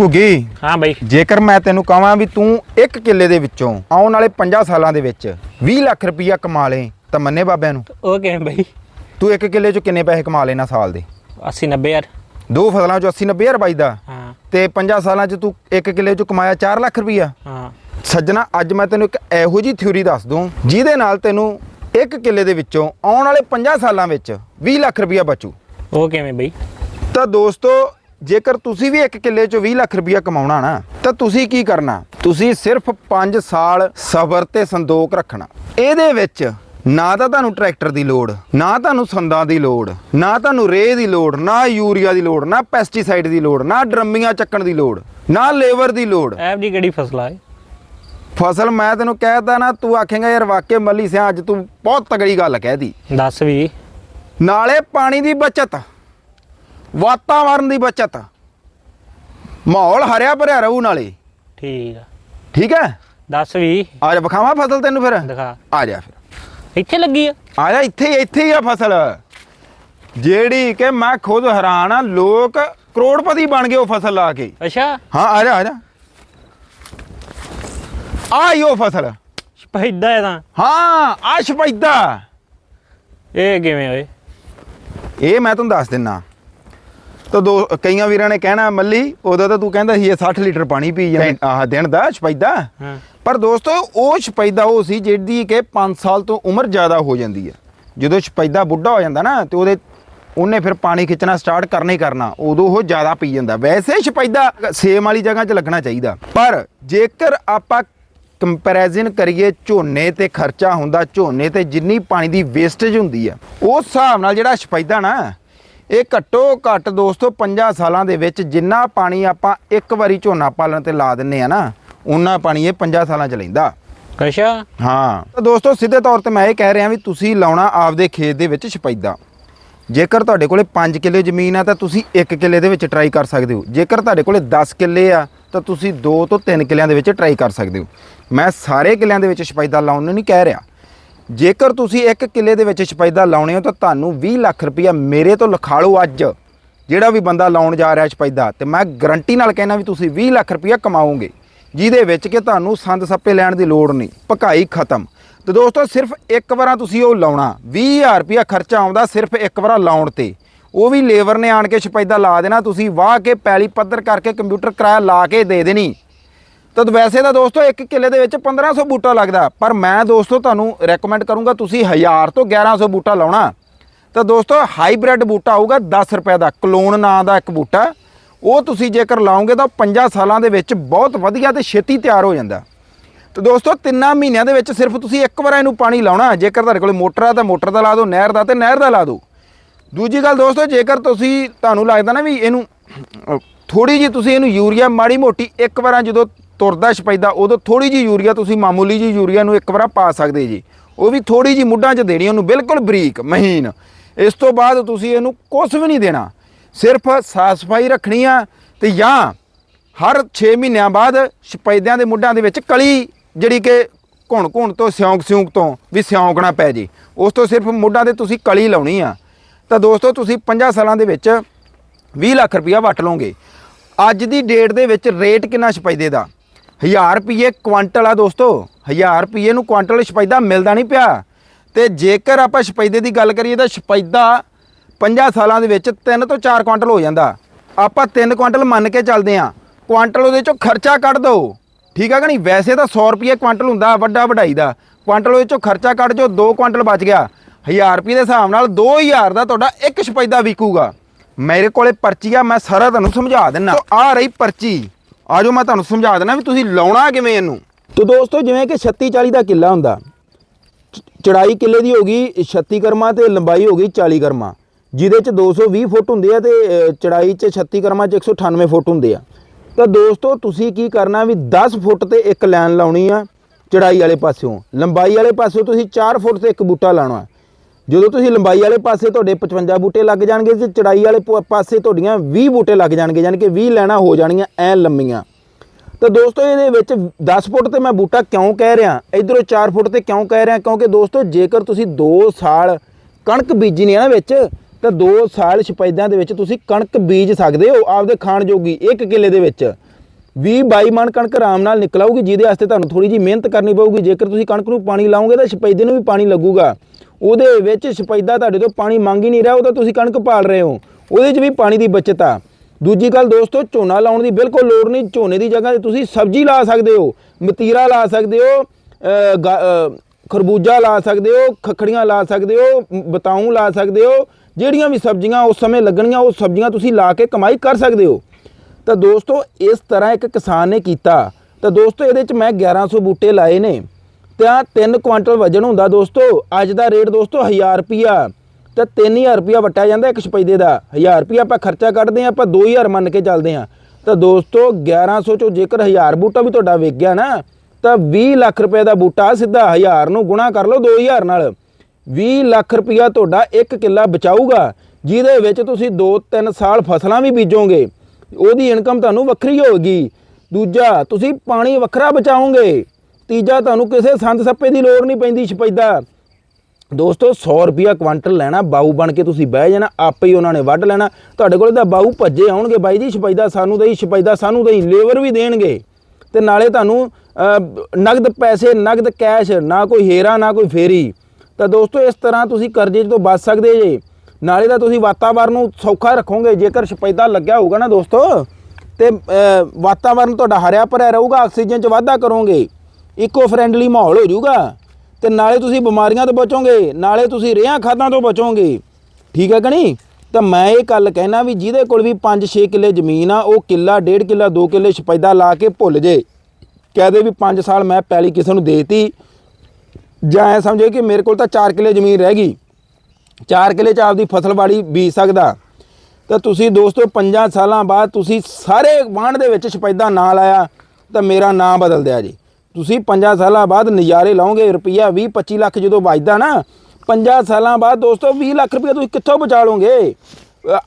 ਘੁੱਗੀ। ਹਾਂ ਬਈ। ਜੇਕਰ ਮੈਂ ਤੈਨੂੰ ਕਹਾਂ ਵੀ ਤੂੰ ਇੱਕ ਕਿੱਲੇ ਦੇ ਵਿੱਚੋਂ ਆਉਣ ਵਾਲੇ 50 ਸਾਲਾਂ ਦੇ ਵਿੱਚ 20 ਲੱਖ ਰੁਪਈਆ ਕਮਾ ਲੇ ਤਾਂ ਮੰਨੇ ਬਾਬਿਆਂ ਨੂੰ। ਉਹ ਕਿਵੇਂ ਬਈ? ਤੂੰ ਇੱਕ ਕਿੱਲੇ 'ਚ ਕਿੰਨੇ ਪੈਸੇ ਕਮਾ ਲੈਣਾ ਸਾਲ ਦੇ? 80 90 ਯਾਰ ਦੋ ਫਸਲਾਂ 'ਚ 80 90 ਹਜ਼ਾਰ ਬਚਦਾ ਹਾਂ। ਤੇ 50 ਸਾਲਾਂ 'ਚ ਤੂੰ ਇੱਕ ਕਿੱਲੇ 'ਚ ਕਮਾਇਆ 4 ਲੱਖ ਰੁਪਈਆ। ਹਾਂ। ਸੱਜਣਾ ਅੱਜ ਮੈਂ ਤੈਨੂੰ ਇੱਕ ਇਹੋ ਜੀ ਥਿਊਰੀ ਦੱਸ ਦੂੰ ਜਿਹਦੇ ਨਾਲ ਤੈਨੂੰ ਇੱਕ ਕਿੱਲੇ ਦੇ ਵਿੱਚੋਂ ਆਉਣ ਵਾਲੇ 50 ਸਾਲਾਂ ਵਿੱਚ 20 ਲੱਖ ਰੁਪਈਆ ਬਚੂ। ਉਹ ਕਿਵੇਂ ਬਈ? ਤਾਂ ਦੋਸਤੋ ਜੇਕਰ ਤੁਸੀਂ ਵੀ ਇੱਕ ਕਿੱਲੇ 'ਚੋਂ 20 ਲੱਖ ਰੁਪਈਆ ਕਮਾਉਣਾ ਨਾ ਤਾਂ ਤੁਸੀਂ ਕੀ ਕਰਨਾ? ਤੁਸੀਂ ਸਿਰਫ 5 ਸਾਲ ਸਬਰ ਤੇ ਸੰਦੋਖ ਰੱਖਣਾ। ਇਹਦੇ ਵਿੱਚ ਨਾ ਤਾਂ ਤੁਹਾਨੂੰ ਟਰੈਕਟਰ ਦੀ ਲੋੜ ਨਾ ਤੁਹਾਨੂੰ ਸੰਦਾਂ ਦੀ ਲੋੜ ਨਾ ਤੁਹਾਨੂੰ ਰੇਹ ਦੀ ਲੋੜ ਨਾ ਯੂਰੀਆ ਦੀ ਲੋੜ ਨਾ ਪੈਸਟੀਸਾਈਡ ਦੀ ਲੋੜ ਨਾ ਡਰਮੀਆਂ ਚੱਕਣ ਦੀ ਲੋੜ ਨਾ ਲੇਬਰ ਦੀ ਲੋੜ। ਐਪ ਦੀ ਕਿਹੜੀ ਫਸਲਾ ਹੈ ਫਸਲ ਮੈਂ ਤੈਨੂੰ ਕਹਿਤਾ ਨਾ ਤੂੰ ਆਖੇਂਗਾ ਯਾਰ ਵਾਕਿਆ ਮੱਲੀ ਸਿਆ ਅੱਜ ਤੂੰ ਬਹੁਤ ਤਗੜੀ ਗੱਲ ਕਹਿਦੀ ਦੱਸ ਵੀ। ਨਾਲੇ ਪਾਣੀ ਦੀ ਬਚਤ। ਵਾਤਾਵਰਨ ਦੀ ਬਚਤ। ਮਾਹੌਲ ਹਰਿਆ ਭਰਿਆ ਰਹੂ ਨਾਲੇ। ਠੀਕ ਆ। ਠੀਕ ਹੈ? ਦੱਸ ਵੀ। ਆ ਜਾ ਵਿਖਾਵਾਂ ਫਸਲ ਤੈਨੂੰ ਫਿਰ? ਦਿਖਾ। ਆ ਜਾ ਫਿਰ। ਇੱਥੇ ਲੱਗੀ ਆ? ਆ ਜਾ ਇੱਥੇ ਹੀ ਇੱਥੇ ਹੀ ਆ ਫਸਲ। ਜਿਹੜੀ ਕਿ ਮੈਂ ਖੁਦ ਹੈਰਾਨ ਆ ਲੋਕ ਕਰੋੜਪਤੀ ਬਣ ਗਏ ਉਹ ਫਸਲ ਲਾ ਕੇ। ਅੱਛਾ। ਹਾਂ ਆ ਜਾ ਆ ਜਾ। ਆ ਹੀ ਉਹ ਫਸਲ। ਸਪੈਦਾ ਹੈ ਤਾਂ। ਹਾਂ ਆ ਸ਼ਪੈਦਾ। ਇਹ ਕਿਵੇਂ ਹੋਏ ਇਹ ਮੈਂ ਤੁਹਾਨੂੰ ਦੱਸ ਦਿੰਨਾ। ਤਾਂ ਦੋ ਕਈਆਂ ਵੀਰਾਂ ਨੇ ਕਹਿਣਾ ਮੱਲੀ ਉਦੋਂ ਤਾਂ ਤੂੰ ਕਹਿੰਦਾ ਸੀ ਇਹ 60 ਲੀਟਰ ਪਾਣੀ ਪੀ ਜਾਂਦੇ ਆਹ ਦਿਨ ਦਾ ਸ਼ਪੈਦਾ ਹਾਂ। ਪਰ ਦੋਸਤੋ ਉਹ ਸ਼ਪੈਦਾ ਉਹ ਸੀ ਜਿਹੜੀ ਕਿ 5 ਸਾਲ ਤੋਂ ਉਮਰ ਜ਼ਿਆਦਾ ਹੋ ਜਾਂਦੀ ਹੈ। ਜਦੋਂ ਸ਼ਪੈਦਾ ਬੁੱਢਾ ਹੋ ਜਾਂਦਾ ਨਾ ਤੇ ਉਹਦੇ ਉਹਨੇ ਫਿਰ ਪਾਣੀ ਖਿੱਚਣਾ ਸਟਾਰਟ ਕਰਨਾ ਹੀ ਕਰਨਾ ਉਦੋਂ ਉਹ ਜ਼ਿਆਦਾ ਪੀ ਜਾਂਦਾ। ਵੈਸੇ ਸ਼ਪੈਦਾ ਸੇਮ ਵਾਲੀ ਜਗ੍ਹਾ 'ਚ ਲੱਗਣਾ ਚਾਹੀਦਾ। ਪਰ ਜੇਕਰ ਆਪਾਂ ਕੰਪੈਰੀਜ਼ਨ ਕਰੀਏ ਝੋਨੇ ਤੇ ਖਰਚਾ ਹੁੰਦਾ ਝੋਨੇ ਤੇ ਜਿੰਨੀ ਪਾਣੀ ਦੀ ਵੇਸਟੇਜ ਹੁੰਦੀ ਆ ਉਸ ਹਿਸਾਬ ਨਾਲ ਜਿਹੜਾ ਸ਼ਪੈਦਾ ਨਾ ਇਹ ਘੱਟੋ ਘੱਟ ਦੋਸਤੋ 50 ਸਾਲਾਂ ਦੇ ਵਿੱਚ ਜਿੰਨਾ ਪਾਣੀ ਆਪਾਂ ਇੱਕ ਵਾਰੀ ਝੋਨਾ ਪਾਲਣ ਤੇ ਲਾ ਦਿੰਨੇ ਆ ਨਾ ਉਨਾ ਪਾਣੀ ਇਹ 50 ਸਾਲਾਂ ਚ ਲੈਂਦਾ। ਅੱਛਾ। ਹਾਂ। ਤਾਂ ਦੋਸਤੋ ਸਿੱਧੇ ਤੌਰ ਤੇ ਮੈਂ ਇਹ ਕਹਿ ਰਿਹਾ ਵੀ ਤੁਸੀਂ ਲਾਉਣਾ ਆਪਦੇ ਖੇਤ ਦੇ ਵਿੱਚ ਸ਼ਪੈਦਾ ਜੇਕਰ ਤੁਹਾਡੇ ਕੋਲੇ 5 ਕਿੱਲੇ ਜ਼ਮੀਨ ਆ ਤਾਂ ਤੁਸੀਂ 1 ਕਿੱਲੇ ਦੇ ਵਿੱਚ ਟਰਾਈ ਕਰ ਸਕਦੇ ਹੋ। ਜੇਕਰ ਤੁਹਾਡੇ ਕੋਲੇ 10 ਕਿੱਲੇ ਆ ਤਾਂ ਤੁਸੀਂ 2 ਤੋਂ 3 ਕਿੱਲਿਆਂ ਦੇ ਵਿੱਚ ਟਰਾਈ ਕਰ ਸਕਦੇ ਹੋ। ਮੈਂ ਸਾਰੇ ਕਿੱਲਿਆਂ ਦੇ ਵਿੱਚ ਸ਼ਪੈਦਾ ਲਾਉਣ ਨੂੰ ਨਹੀਂ ਕਹਿ ਰਿਹਾ। ਜੇਕਰ ਤੁਸੀਂ ਇੱਕ ਕਿੱਲੇ ਦੇ ਵਿੱਚ ਸ਼ਪੈਦਾ ਲਾਉਣੇ ਹੋ ਤਾਂ ਤੁਹਾਨੂੰ 20 ਲੱਖ ਰੁਪਇਆ ਮੇਰੇ ਤੋਂ ਲਿਖਾ ਲਓ ਅੱਜ। ਜਿਹੜਾ ਵੀ ਬੰਦਾ ਲਾਉਣ ਜਾ ਰਿਹਾ ਸ਼ਪੈਦਾ, ਤੇ ਮੈਂ ਗਰੰਟੀ ਨਾਲ ਕਹਿਣਾ ਵੀ ਤੁਸੀਂ 20 ਲੱਖ ਰੁਪਇਆ ਕਮਾਓਗੇ, ਜਿਹਦੇ ਵਿੱਚ ਕਿ ਤੁਹਾਨੂੰ ਸੰਦ ਸੱਪੇ ਲੈਣ ਦੀ ਲੋੜ ਨਹੀਂ, ਭਕਾਈ ਖਤਮ। ਤੇ ਦੋਸਤੋ, ਸਿਰਫ ਇੱਕ ਵਾਰਾਂ ਤੁਸੀਂ ਉਹ ਲਾਉਣਾ 20000 ਰੁਪਇਆ ਖਰਚਾ ਆਉਂਦਾ ਸਿਰਫ ਇੱਕ ਵਾਰਾ ਲਾਉਣ ਤੇ। ਉਹ ਵੀ ਲੇਬਰ ਨੇ ਆਣ ਕੇ ਸ਼ਪੈਦਾ ਲਾ ਦੇਣਾ, ਤੁਸੀਂ ਵਾਹ ਕੇ ਪੈਲੀ ਪੱਧਰ ਕਰਕੇ ਕੰਪਿਊਟਰ ਕਿਰਾਇਆ ਲਾ ਕੇ ਦੇ ਦੇਣੀ। ਤਾਂ ਵੈਸੇ ਤਾਂ ਦੋਸਤੋ, ਇੱਕ ਕਿੱਲੇ ਦੇ ਵਿੱਚ 1500 ਬੂਟਾ ਲੱਗਦਾ। ਪਰ ਮੈਂ ਦੋਸਤੋ ਤੁਹਾਨੂੰ ਰეკਮੈਂਡ ਕਰੂੰਗਾ, ਤੁਸੀਂ 1000 ਤੋਂ 1100 ਬੂਟਾ ਲਾਉਣਾ। ਤਾਂ ਦੋਸਤੋ ਹਾਈਬ੍ਰਿਡ ਬੂਟਾ ਆਊਗਾ 10 ਰੁਪਏ ਦਾ। ਕਲੋਨ ਨਾਂ ਦਾ ਇੱਕ ਬੂਟਾ। ਉਹ ਤੁਸੀਂ ਜੇਕਰ ਲਾਓਗੇ ਤਾਂ 5 ਸਾਲਾਂ ਦੇ ਵਿੱਚ ਬਹੁਤ ਵਧੀਆ ਤੇ ਛੇਤੀ ਤਿਆਰ ਹੋ ਜਾਂਦਾ। ਤਾਂ ਦੋਸਤੋ, ਤਿੰਨਾਂ ਮਹੀਨਿਆਂ ਦੇ ਵਿੱਚ ਸਿਰਫ ਤੁਸੀਂ ਇੱਕ ਵਾਰ ਇਹਨੂੰ ਪਾਣੀ ਲਾਉਣਾ। ਜੇਕਰ ਤੁਹਾਡੇ ਕੋਲ ਮੋਟਰ ਆ ਤਾਂ ਮੋਟਰ ਦਾ ਲਾ ਦਿਓ, ਨਹਿਰ ਦਾ ਤੇ ਨਹਿਰ ਦਾ ਲਾ ਦਿਓ। ਦੂਜੀ ਗੱਲ ਦੋਸਤੋ, ਜੇਕਰ ਤੁਸੀਂ, ਤੁਹਾਨੂੰ ਲੱਗਦਾ ਨਾ ਵੀ ਇਹਨੂੰ ਥੋੜੀ ਜੀ ਤੁਸੀਂ ਇਹਨੂੰ ਯੂਰੀਆ, ਮਾੜੀ ਮੋਟੀ ਇੱਕ ਵਾਰਾਂ ਜਦੋਂ ਤੁਰਦਾ ਛਪੈਦਾ ਉਦੋਂ ਥੋੜੀ ਜੀ ਯੂਰੀਆ ਤੁਸੀਂ ਮਾਮੂਲੀ ਜੀ ਯੂਰੀਆ ਨੂੰ ਇੱਕ ਵਾਰ ਪਾ ਸਕਦੇ ਜੀ। ਉਹ ਵੀ ਥੋੜੀ ਜੀ ਮੁੱਢਾਂ 'ਚ ਦੇਣੀ, ਉਹਨੂੰ ਬਿਲਕੁਲ ਬਰੀਕ, ਮਹੀਨ। ਇਸ ਤੋਂ ਬਾਅਦ ਤੁਸੀਂ ਇਹਨੂੰ ਕੁਝ ਵੀ ਨਹੀਂ ਦੇਣਾ। ਸਿਰਫ ਸਾਫ਼ ਸਫ਼ਾਈ ਰੱਖਣੀ ਆ ਤੇ ਜਾਂ ਹਰ 6 ਮਹੀਨਿਆਂ ਬਾਅਦ ਛਪੈਦਿਆਂ ਦੇ ਮੁੱਢਾਂ ਦੇ ਵਿੱਚ ਕਲੀ ਜਿਹੜੀ ਕਿ ਘੁਣ ਘੁਣ ਤੋਂ ਸਿਉਂਕ ਸਿਉਂਕ ਤੋਂ ਵੀ ਸਿਉਂਕਣਾ ਪੈ ਜੇ। ਉਸ ਤੋਂ ਸਿਰਫ ਮੁੱਢਾਂ ਤੇ ਤੁਸੀਂ ਕਲੀ ਲਾਉਣੀ ਆ। ਤਾਂ ਦੋਸਤੋ, ਤੁਸੀਂ 50 ਸਾਲਾਂ ਦੇ ਵਿੱਚ 20 ਲੱਖ ਰੁਪਇਆ ਵਟ ਲਓਗੇ। ਅੱਜ ਦੀ ਡੇਟ ਦੇ ਵਿੱਚ ਰੇਟ ਕਿੰਨਾ ਛਪੈਦੇ ਦਾ? 1000 ਰੁਪਏ ਕੁਆਂਟਲ ਆ ਦੋਸਤੋ 1000 ਰੁਪਏ ਨੂੰ ਕੁਆਂਟਲ ਛਪੈਦਾ ਮਿਲਦਾ ਨਹੀਂ ਪਿਆ। ਤੇ ਜੇਕਰ ਆਪਾਂ ਛਪੈਦੇ ਦੀ ਗੱਲ ਕਰੀਏ ਤਾਂ ਛਪੈਦਾ 50 ਸਾਲਾਂ ਦੇ ਵਿੱਚ 3 ਤੋਂ 4 ਕੁਆਂਟਲ ਹੋ ਜਾਂਦਾ। ਆਪਾਂ 3 ਕੁਆਂਟਲ ਮੰਨ ਕੇ ਚੱਲਦੇ ਆ ਕੁਆਂਟਲ ਉਹਦੇ ਚੋਂ ਖਰਚਾ ਕੱਢ ਦੋ। ਠੀਕ ਆ ਕਿ ਨਹੀਂ? ਵੈਸੇ ਤਾਂ 100 ਰੁਪਏ ਕੁਆਂਟਲ ਹੁੰਦਾ, ਵੱਡਾ ਵਢਾਈ ਦਾ। ਕੁਆਂਟਲ ਉਹਦੇ ਚੋਂ ਖਰਚਾ ਕੱਢ ਜੋ 2 ਕੁਆਂਟਲ ਬਚ ਗਿਆ। 1000 ਰੁਪਏ ਦੇ ਹਿਸਾਬ ਨਾਲ 2000 ਦਾ ਤੁਹਾਡਾ ਇੱਕ ਛਪੈਦਾ ਵਿਕੂਗਾ। ਮੇਰੇ ਕੋਲੇ ਪਰਚੀ ਆ, ਮੈਂ ਸਾਰਾ ਤੁਹਾਨੂੰ ਸਮਝਾ ਦਿੰਨਾ। ਆ ਰਹੀ ਪਰਚੀ। ਆਜੋ ਮੈਂ ਤੁਹਾਨੂੰ ਸਮਝਾ ਦੇਣਾ ਵੀ ਤੁਸੀਂ ਲਾਉਣਾ ਕਿਵੇਂ ਇਹਨੂੰ? ਤੋ ਦੋਸਤੋ, ਜਿਵੇਂ ਕਿ 36 40 ਦਾ ਕਿੱਲਾ ਹੁੰਦਾ ਚੜਾਈ ਕਿੱਲੇ ਦੀ ਹੋਗੀ 36 ਕਰਮਾ ਤੇ ਲੰਬਾਈ ਹੋਗੀ 40 ਕਰਮਾ। ਜਿਹਦੇ ਚ 220 ਫੁੱਟ ਹੁੰਦੇ ਆ ਤੇ ਚੜਾਈ ਚ 36 ਕਰਮਾ ਚ 198 ਫੁੱਟ ਹੁੰਦੇ ਆ। ਤਾਂ ਦੋਸਤੋ, ਤੁਸੀਂ ਕੀ ਕਰਨਾ ਵੀ 10 ਫੁੱਟ ਤੇ ਇੱਕ ਲਾਈਨ ਲਾਉਣੀ ਆ ਚੜਾਈ ਵਾਲੇ ਪਾਸਿਓਂ। ਲੰਬਾਈ ਵਾਲੇ ਪਾਸਿਓਂ ਤੁਸੀਂ 4 ਫੁੱਟ ਤੇ ਇੱਕ ਬੂਟਾ ਲਾਉਣਾ। ਜਦੋਂ ਤੁਸੀਂ ਲੰਬਾਈ ਵਾਲੇ ਪਾਸੇ ਤੁਹਾਡੇ 55 ਬੂਟੇ ਲੱਗ ਜਾਣਗੇ ਤੇ ਚੜਾਈ ਵਾਲੇ ਪ- ਪਾਸੇ ਤੁਹਾਡੀਆਂ 20 ਬੂਟੇ ਲੱਗ ਜਾਣਗੇ, ਯਾਨੀ ਕਿ 20 ਲੈਣਾ ਹੋ ਜਾਣੀਆਂ ਐ ਲੰਮੀਆਂ। ਤਾਂ ਦੋਸਤੋ ਇਹਦੇ ਵਿੱਚ 10 ਫੁੱਟ ਤੇ ਮੈਂ ਬੂਟਾ ਕਿਉਂ ਕਹਿ ਰਿਹਾ? ਇਧਰੋਂ 4 ਫੁੱਟ ਤੇ ਕਿਉਂ ਕਹਿ ਰਿਹਾ? ਕਿਉਂਕਿ ਦੋਸਤੋ ਜੇਕਰ ਤੁਸੀਂ 2 ਸਾਲ ਕਣਕ ਬੀਜਣੀ ਹੈ ਨਾ ਵਿੱਚ, ਤਾਂ 2 ਸਾਲ ਛਪੈਦਿਆਂ ਦੇ ਵਿੱਚ ਤੁਸੀਂ ਕਣਕ ਬੀਜ ਸਕਦੇ ਹੋ ਆਪਦੇ ਖਾਣ ਜੋਗੀ ਇੱਕ ਕਿੱਲੇ ਦੇ ਵਿੱਚ। 20 22 ਮਣ ਕਣਕ ਆਰਾਮ ਨਾਲ ਨਿਕਲ ਜਿਹਦੇ ਵਾਸਤੇ ਤੁਹਾਨੂੰ ਥੋੜੀ ਜੀ ਮਿਹਨਤ ਕਰਨੀ ਪਊਗੀ। ਜੇਕਰ ਤੁਸੀਂ ਕਣਕ ਨੂੰ ਪਾਣੀ ਲਾਓਗੇ ਤਾਂ ਸ਼ਪੈਦੇ ਨੂੰ ਵੀ ਪਾਣੀ ਲੱਗੂਗਾ। ਉਹਦੇ ਵਿੱਚ ਸ਼ਪੈਦਾ ਤੁਹਾਡੇ ਤੋਂ ਪਾਣੀ ਮੰਗ ਹੀ ਨਹੀਂ ਰਿਹਾ, ਉਹ ਤਾਂ ਤੁਸੀਂ ਕਣਕ ਪਾਲ ਰਹੇ ਹੋ। ਉਹਦੇ 'ਚ ਵੀ ਪਾਣੀ ਦੀ ਬਚਤ ਆ। ਦੂਜੀ ਗੱਲ ਦੋਸਤੋ, ਝੋਨਾ ਲਾਉਣ ਦੀ ਬਿਲਕੁਲ ਲੋੜ ਨਹੀਂ। ਝੋਨੇ ਦੀ ਜਗ੍ਹਾ ਤੇ ਤੁਸੀਂ ਸਬਜ਼ੀ ਲਾ ਸਕਦੇ ਹੋ, ਮਤੀਰਾ ਲਾ ਸਕਦੇ ਹੋ ਗਾ- ਖਰਬੂਜਾ ਲਾ ਸਕਦੇ ਹੋ, ਖੱਖੜੀਆਂ ਲਾ ਸਕਦੇ ਹੋ, ਮ- ਬਤਾਊ ਲਾ ਸਕਦੇ ਹੋ, ਜਿਹੜੀਆਂ ਵੀ ਸਬਜ਼ੀਆਂ ਉਸ ਸਮੇਂ ਲੱਗਣੀਆਂ ਉਹ ਸਬਜ਼ੀਆਂ ਤੁਸੀਂ ਲਾ ਕੇ ਕਮਾਈ ਕਰ ਸਕਦੇ ਹੋ। ਤਾਂ ਦੋਸਤੋ, ਇਸ ਤਰ੍ਹਾਂ ਇੱਕ ਕਿਸਾਨ ਨੇ ਕੀਤਾ। ਤਾਂ ਦੋਸਤੋ, ਇਹਦੇ ਚ ਮੈਂ 1100 ਬੂਟੇ ਲਾਏ ਨੇ। ਤਾਂ 3 ਕੁਆਂਟਲ ਵਜਨ ਹੁੰਦਾ ਦੋਸਤੋ, ਅੱਜ ਦਾ ਰੇਟ ਦੋਸਤੋ 1000 ਰੁਪਿਆ ਤਾਂ 3000 ਰੁਪਿਆ ਵਟਿਆ ਜਾਂਦਾ ਇੱਕ ਸਪੈਦੇ ਦਾ। 1000 ਰੁਪਿਆ ਆਪਾਂ ਖਰਚਾ ਕੱਢਦੇ ਹਾਂ, ਆਪਾਂ 2000 ਮੰਨ ਕੇ ਚੱਲਦੇ ਹਾਂ। ਤਾਂ ਦੋਸਤੋ 1100 ਚੋਂ ਜੇਕਰ 1000 ਬੂਟਾ ਵੀ ਤੁਹਾਡਾ ਵਿਕ ਗਿਆ ਨਾ, ਤਾਂ 20 ਲੱਖ ਰੁਪਏ ਦਾ ਬੂਟਾ ਸਿੱਧਾ 1000 ਨੂੰ ਗੁਣਾ ਕਰ ਲਓ 2000 ਨਾਲ। 20 ਲੱਖ ਰੁਪਇਆ ਤੁਹਾਡਾ ਇੱਕ ਕਿੱਲਾ ਬਚਾਊਗਾ, ਜਿਹਦੇ ਵਿੱਚ ਤੁਸੀਂ 2-3 ਸਾਲ ਫਸਲਾਂ ਵੀ ਬੀਜੋਗੇ। ਉਹਦੀ ਇਨਕਮ ਤੁਹਾਨੂੰ ਵੱਖਰੀ ਹੋਊਗੀ ਦੂਜਾ, ਤੁਸੀਂ ਪਾਣੀ ਵੱਖਰਾ ਬਚਾਓਗੇ। ਤੀਜਾ ਤੁਹਾਨੂੰ ਕਿਸੇ ਸੰਦ ਸੱਪੇ ਦੀ ਲੋੜ ਨਹੀਂ ਪੈਂਦੀ ਸ਼ਪੈਦਾ ਦੋਸਤੋ 100 ਰੁਪਿਆ ਕੁਆਂਟਲ ਲੈਣਾ ਬਾਊ ਬਣ ਕੇ ਤੁਸੀਂ ਬਹਿ ਜਾਣਾ ਆਪੇ ਹੀ ਉਹਨਾਂ ਨੇ ਵੱਢ ਲੈਣਾ। ਤੁਹਾਡੇ ਕੋਲ ਤਾਂ ਬਾਊ ਭੱਜੇ ਆਉਣਗੇ ਬਾਈ ਜੀ ਸ਼ਪੈਦਾ ਸਾਨੂੰ ਦੇਈ ਸ਼ਪੈਦਾ ਸਾਨੂੰ ਦੇਈ ਲੇਬਰ ਵੀ ਦੇਣਗੇ। ਤੇ ਨਾਲੇ ਤੁਹਾਨੂੰ ਅਹ, ਨਗਦ ਪੈਸੇ ਨਗਦ ਕੈਸ਼ ਨਾ ਕੋਈ ਹੇਰਾ ਨਾ ਕੋਈ ਫੇਰੀ। ਤਾਂ ਦੋਸਤੋ ਇਸ ਤਰ੍ਹਾਂ ਤੁਸੀਂ ਕਰਜ਼ੇ ਤੋਂ ਬਚ ਸਕਦੇ ਜੇ। ਨਾਲੇ ਤਾਂ ਤੁਸੀਂ ਵਾਤਾਵਰਨ ਨੂੰ ਸੌਖਾ ਰੱਖੋਗੇ ਜੇਕਰ ਸ਼ਪੈਦਾ ਲੱਗਿਆ ਹੋਊਗਾ ਨਾ ਦੋਸਤੋ ਤੇ ਵਾਤਾਵਰਨ ਤੁਹਾਡਾ ਹਰਿਆ ਭਰਿਆ ਰਹੂਗਾ ਆਕਸੀਜਨ 'ਚ ਵਾਧਾ ਕਰੋਗੇ। ਇਕੋ ਫ੍ਰੈਂਡਲੀ ਮਾਹੌਲ ਹੋ ਜਾਊਗਾ। ਤੇ ਨਾਲੇ ਤੁਸੀਂ ਬਿਮਾਰੀਆਂ ਤੋਂ ਬਚੋਗੇ, ਨਾਲੇ ਤੁਸੀਂ ਰੇਹਾਂ ਖਾਦਾਂ ਤੋਂ ਬਚੋਗੇ। ਠੀਕ ਹੈ ਕਿ ਨਹੀਂ? ਤਾਂ ਮੈਂ ਇਹ ਗੱਲ ਕਹਿਣਾ ਵੀ ਜਿਹਦੇ ਕੋਲ ਵੀ 5-6 ਕਿੱਲੇ ਜ਼ਮੀਨ ਆ, ਉਹ ਕਿੱਲਾ, ਡੇਢ ਕਿੱਲਾ 2 ਕਿੱਲੇ ਸ਼ਪੈਦਾ ਲਾ ਕੇ ਭੁੱਲ ਜੇ। ਕਹਦੇ ਵੀ 5 ਸਾਲ ਮੈਂ ਪੈਲੀ ਕਿਸੇ ਨੂੰ ਦੇਤੀ। ਜਾਂ ਐ ਸਮਝੇ ਕਿ ਮੇਰੇ ਕੋਲ ਤਾਂ 4 ਕਿੱਲੇ ਜ਼ਮੀਨ ਰਹਿ ਗਈ। 4 ਕਿੱਲੇ ਚ ਆਪਦੀ ਫਸਲ ਬਾੜੀ ਬੀਜ ਸਕਦਾ। ਤਾਂ ਤੁਸੀਂ ਦੋਸਤੋ 5 ਸਾਲਾਂ ਬਾਅਦ ਤੁਸੀਂ ਸਾਰੇ ਵਾਂਢ ਦੇ ਵਿੱਚ ਸ਼ਪੈਦਾ ਨਾ ਲਾਇਆ, ਤਾਂ ਮੇਰਾ ਨਾਂ ਬਦਲ ਦਿਆ ਜੀ। ਤੁਸੀਂ 5 ਸਾਲਾਂ ਬਾਅਦ ਨਜ਼ਾਰੇ ਲਾਓਗੇ ਰੁਪਈਆ 20 25 ਲੱਖ ਜਦੋਂ ਵੱਜਦਾ ਨਾ 5 ਸਾਲਾਂ ਬਾਅਦ ਦੋਸਤੋ 20 ਲੱਖ ਰੁਪਈਆ ਤੁਸੀਂ ਕਿੱਥੋਂ ਬਚਾ ਲਓਗੇ?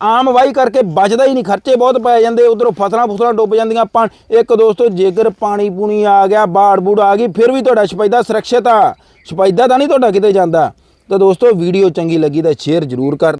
ਆਮ ਵਾਈ ਕਰਕੇ ਬਚਦਾ ਹੀ ਨਹੀਂ, ਖਰਚੇ ਬਹੁਤ ਪੈ ਜਾਂਦੇ, ਉਧਰੋਂ ਫਸਲਾਂ ਫਸਲਾਂ ਡੁੱਬ ਜਾਂਦੀਆਂ ਪਾ ਇੱਕ ਦੋਸਤੋ ਜੇਕਰ ਪਾਣੀ ਪੂਣੀ ਆ ਗਿਆ, ਬਾੜ ਬੂੜ ਆ ਗਈ, ਫਿਰ ਵੀ ਤੁਹਾਡਾ ਸ਼ਪੈਦਾ ਸੁਰੱਖਿਅਤ ਆ। ਸ਼ਪੈਦਾ ਤਾਂ ਨਹੀਂ ਤੁਹਾਡਾ ਕਿਤੇ ਜਾਂਦਾ। ਤਾਂ ਦੋਸਤੋ ਵੀਡੀਓ ਚੰਗੀ ਲੱਗੀ ਤਾਂ ਸ਼ੇਅਰ ਜ਼ਰੂਰ ਕਰ